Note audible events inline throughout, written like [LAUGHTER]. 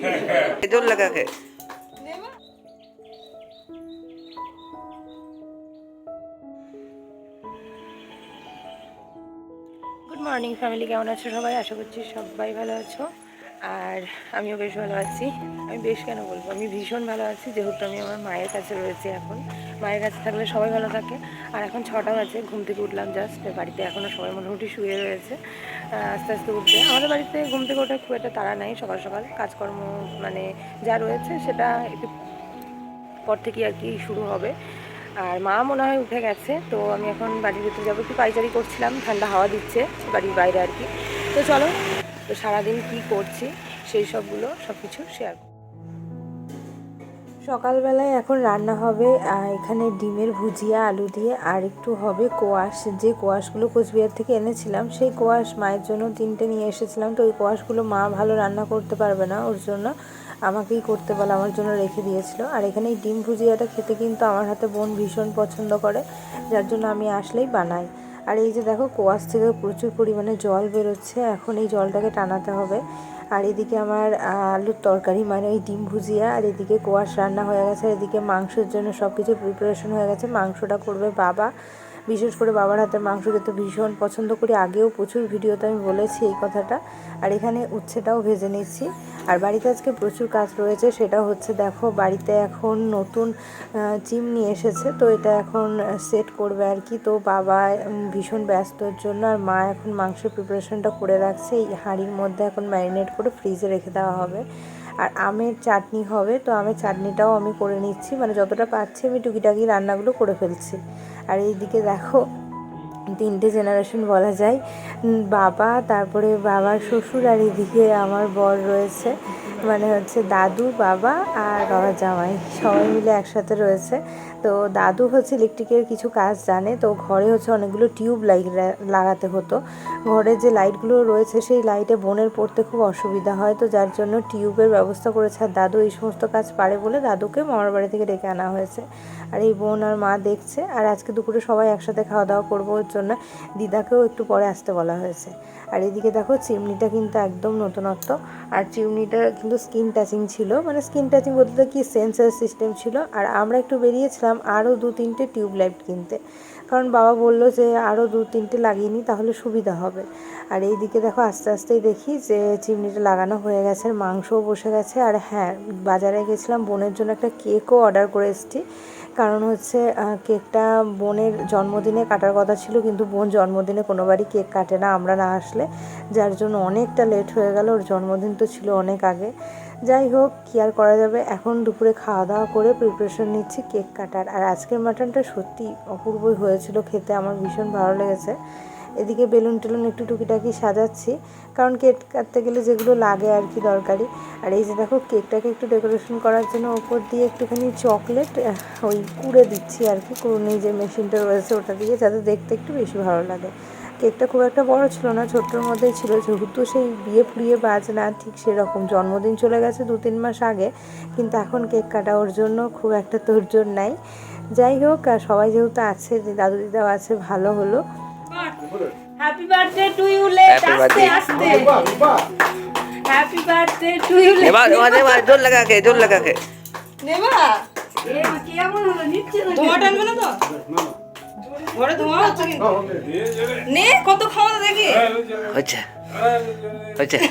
[LAUGHS] जोर लगा के গুড মর্নিং ফ্যামিলি কেমন আছো সবাই আশা করছি সবাই ভালো আছো আর আমিও বেশ ভালো আছি। আমি বেশ কেন বলব? আমি ভীষণ ভালো আছি, যেহেতু আমি আমার মায়ের কাছে রয়েছি এখন। মায়ের কাছে থাকলে সবাই ভালো থাকে। আর এখন ছটা বাজে ঘুম থেকে উঠলাম জাস্ট বাড়িতে এখনও সবাই মোটামুটি শুয়ে রয়েছে। আস্তে আস্তে উঠবে। আমাদের বাড়িতে ঘুম থেকে ওঠে খুব একটা তাড়া নাই, সকাল সকাল কাজকর্ম মানে যা রয়েছে সেটা একটু পর থেকে আর কি শুরু হবে। আর মা মনে হয় উঠে গেছে, তো আমি এখন বাড়ির ভিতরে যাব। একটু পাইচারি করছিলাম, ঠান্ডা হাওয়া দিচ্ছে বাড়ির বাইরে আর কি। তো চলো তো সারাদিন কি করছি, সেই সবগুলো সব কিছু শেয়ার সকালবেলায় এখন রান্না হবে এখানে ডিমের ভুজিয়া, আলু দিয়ে, আর একটু হবে কোয়াশ। যে কোয়াশগুলো কোচবিহার থেকে এনেছিলাম, সেই কোয়াশ মায়ের জন্য তিনটে নিয়ে এসেছিলাম। তো ওই কোয়াশগুলো মা ভালো রান্না করতে পারবে না, ওর জন্য আমাকেই করতে বলে, আমার জন্য রেখে দিয়েছিল। আর এখানে এই ডিম ভুজিয়াটা খেতে কিন্তু আমার হাতে বোন ভীষণ পছন্দ করে, যার জন্য আমি আসলেই বানাই। আর এই যে দেখো, কোয়াশ থেকে প্রচুর পরিমাণে জল বেরোচ্ছে। এখন এই জলটাকে টানাতে হবে। আর এদিকে আমার আলুর তরকারি মানে ওই ডিম ভুজিয়া, আর এদিকে কোয়াশ রান্না হয়ে গেছে। আর এদিকে মাংসের জন্য সব কিছু প্রিপারেশন হয়ে গেছে। মাংসটা করবে বাবা। বিশেষ করে বাবার হাতের মাংস খেতে ভীষণ পছন্দ করি, আগেও প্রচুর ভিডিওতে আমি বলেছি এই কথাটা। আর এখানে উচ্ছেটাও ভেজে নিচ্ছি। আর বাড়িতে আজকে প্রচুর কাজ রয়েছে, সেটা হচ্ছে দেখো বাড়িতে এখন নতুন চিমনি এসেছে, তো এটা এখন সেট করবে আর কি। তো বাবা ভীষণ ব্যস্তর জন্য আর মা এখন মাংসের প্রিপারেশনটা করে রাখছে। এই হাঁড়ির মধ্যে এখন ম্যারিনেট করে ফ্রিজে রেখে দেওয়া হবে। আর আমের চাটনি হবে, তো আমের চাটনিটাও আমি করে নিচ্ছি। মানে যতটা পাচ্ছি আমি টুকিটাকি রান্নাগুলো করে ফেলছি। আর এইদিকে দেখো তিনটে জেনারেশন বলা যায়। বাবা, তারপরে বাবার শ্বশুর আর এদিকে আমার বর রয়েছে। মানে হচ্ছে দাদু, বাবা আর বাবার জামাই। সবাই মিলে একসাথে রয়েছে। তো দাদু হচ্ছে ইলেকট্রিকের কিছু কাজ জানে। তো ঘরে হচ্ছে অনেকগুলো টিউব লাইট লাগাতে হতো। ঘরে যে লাইটগুলো রয়েছে, সেই লাইটে বোনের পড়তে খুব অসুবিধা হয়। তো যার জন্য টিউবের ব্যবস্থা করেছে। আর দাদু এই সমস্ত কাজ পারে বলে দাদুকে মামার বাড়ি থেকে ডেকে আনা হয়েছে। আর এই বোন আর মা দেখছে। আর আজকে দুপুরে সবাই একসাথে খাওয়া দাওয়া করব। জন্য দিদাকেও একটু পরে আসতে বলা হয়েছে। আর এদিকে দেখো চিমনিটা কিন্তু একদম নতুনত্ব। আর চিমনিটা কিন্তু স্কিন টাচিং ছিল। মানে স্কিন টাচিং বলতে কি সেন্সার সিস্টেম ছিল। আর আমরা একটু বেরিয়েছিলাম আরও দু তিনটে টিউব লাইট কিনতে। কারণ বাবা বলল যে আরও দু তিনটে লাগিয়ে নিই তাহলে সুবিধা হবে। আর এই দিকে দেখো আস্তে আস্তেই দেখি যে চিমনিটা লাগানো হয়ে গেছে, মাংসও বসে গেছে। আর হ্যাঁ বাজারে গেছিলাম, বোনের জন্য একটা কেকও অর্ডার করে এসেছি। কারণ হচ্ছে কেকটা বোনের জন্মদিনে কাটার কথা ছিল, কিন্তু বোন জন্মদিনে কোনোবারই কেক কাটে না, আমরা না আসলে। যার জন্য অনেকটা লেট হয়ে গেল, ওর জন্মদিন তো ছিল অনেক আগে। যাই হোক, কী আর করা যাবে? এখন দুপুরে খাওয়া দাওয়া করে প্রিপারেশন নিচ্ছি কেক কাটার। আর আজকের মাটনটা সত্যি অপূর্বই হয়েছিল, খেতে আমার ভীষণ ভালো লেগেছে। এদিকে বেলুন টেলুন একটু টুকিটাকি সাজাচ্ছি। কারণ কেক কাটতে গেলে যেগুলো লাগে আর কি দরকারি। আর এই যে দেখো, কেকটাকে একটু ডেকোরেশন করার জন্য ওপর দিয়ে একটুখানি চকলেট ওই কুড়ে দিচ্ছি আর কি। কুড়ুনি যে মেশিনটা রয়েছে ওটা দিয়ে, যাতে দেখতে একটু বেশি ভালো লাগে। কেকটা খুব একটা বড় ছিল না, ছোট্টর মধ্যেই ছিল। যেহেতু সেই বিয়ে ফুরিয়ে বাজ না ঠিক সেরকম জন্মদিন চলে গেছে দু তিন মাস আগে। কিন্তু এখন কেক কাটা ওর জন্য খুব একটা তোরজোর নাই। যাই হোক সবাই যেহেতু আছে যে দাদু দিদাও আছে, ভালো হলো। হ্যাপি বার্থডে টু ইউ লেট আস্তে আস্তে হ্যাপি বার্থডে টু ইউ লেট নেবা নেবা নেবা জোর লাগা কে জোর লাগা কে নেবা এ কি এমন হলো নিচে ধোয়া টানবে না তো ঘরে ধোয়া হচ্ছে কিন্তু নে কত খাওয়া দেখি? হচ্ছে। হচ্ছে। [LAUGHS]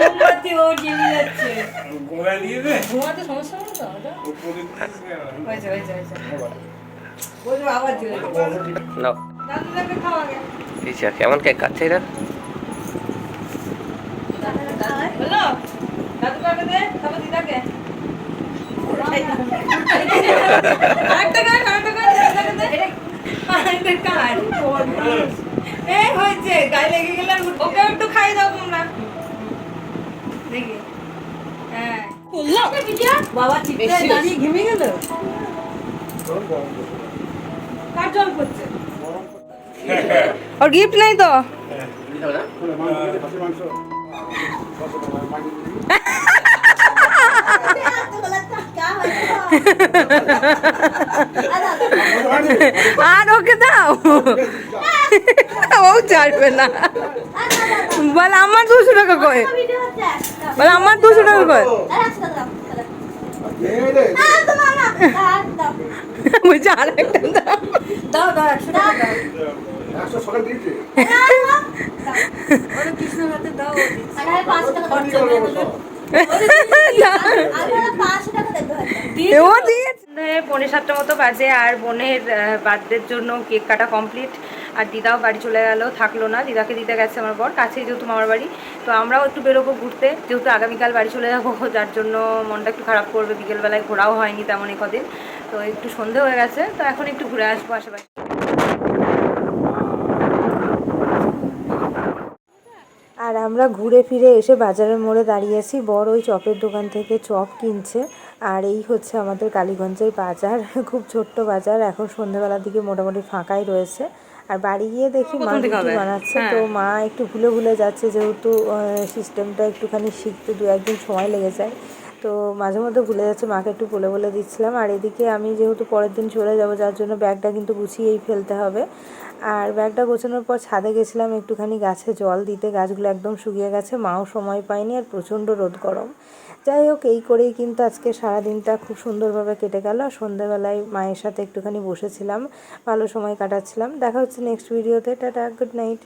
মোমবাতি ও জ্বলে যাচ্ছে। গোলা নিয়ে দে সমস্যা নাও। আচ্ছা কেমন কেক কাটছে এই হয়েছে গায়ে লেগে গেলে ওকে একটু খাই দাও তোমরা। দেখি। বাবা চিৎকার দাঁড়িয়ে ঘেমে গেল? কার জল পড়ছে? ওর গিফট নাই তো? আর ওকে দাও। ও ছাড়বে না। বল আমার দুশো টাকা কয়? বল আমার দুশো টাকা কয়? বলছে আর একটা দাও। দাও দাও একশো টাকা দাও। একশো সকাল দিয়েছে। কৃষ্ণ হাতে দাও ও দিয়েছে পৌনে সাতটা মতো বাজে আর বোনের বার্থডের জন্য কেক কাটা কমপ্লিট আর দিদাও বাড়ি চলে গেল, থাকল না। দিদাকে দিতে গেছে আমার বর, কাছেই যেহেতু মামার বাড়ি। তো আমরাও একটু বেরোবো ঘুরতে। যেহেতু আগামীকাল বাড়ি চলে যাব, যার জন্য মনটা একটু খারাপ করবে। বিকেলবেলায় ঘোরাও হয়নি তেমন কদিন। তো একটু সন্ধে হয়ে গেছে, তো এখন একটু ঘুরে আসব আশেপাশে। আর আমরা ঘুরে ফিরে এসে বাজারের মোড়ে দাঁড়িয়েছি বড় ওই চপের দোকান থেকে চপ কিনছে। আর এই হচ্ছে আমাদের কালীগঞ্জের বাজার, খুব ছোট্ট বাজার। এখন সন্ধ্যাবেলার দিকে মোটামুটি ফাঁকাই রয়েছে। আর বাড়ি গিয়ে দেখি মা রুটি বানাচ্ছে। হ্যাঁ। তো মা একটু ভুলে ভুলে যাচ্ছে যেহেতু সিস্টেমটা একটুখানি শিখতে দু একদিন সময় লেগে যায়। তো মাঝে মধ্যে ভুলে যাচ্ছে, মাকে একটু বলে বলে দিচ্ছিলাম। আর এদিকে আমি যেহেতু পরের দিন চলে যাব, যার জন্য ব্যাগটা কিন্তু গুছিয়েই ফেলতে হবে। আর ব্যাগটা গোছানোর পর ছাদে গেছিলাম, একটুখানি গাছে জল দিতে। গাছগুলো একদম শুকিয়ে গেছে, মাও সময় পায়নি আর প্রচণ্ড রোদ গরম। যাই হোক, এই করেই কিন্তু আজকে সারা দিনটা খুব সুন্দরভাবে কেটে গেল। আর সন্ধ্যাবেলায় মায়ের সাথে একটুখানি বসেছিলাম, ভালো সময় কাটাচ্ছিলাম। দেখা হচ্ছে নেক্সট ভিডিওতে টাটা গুড নাইট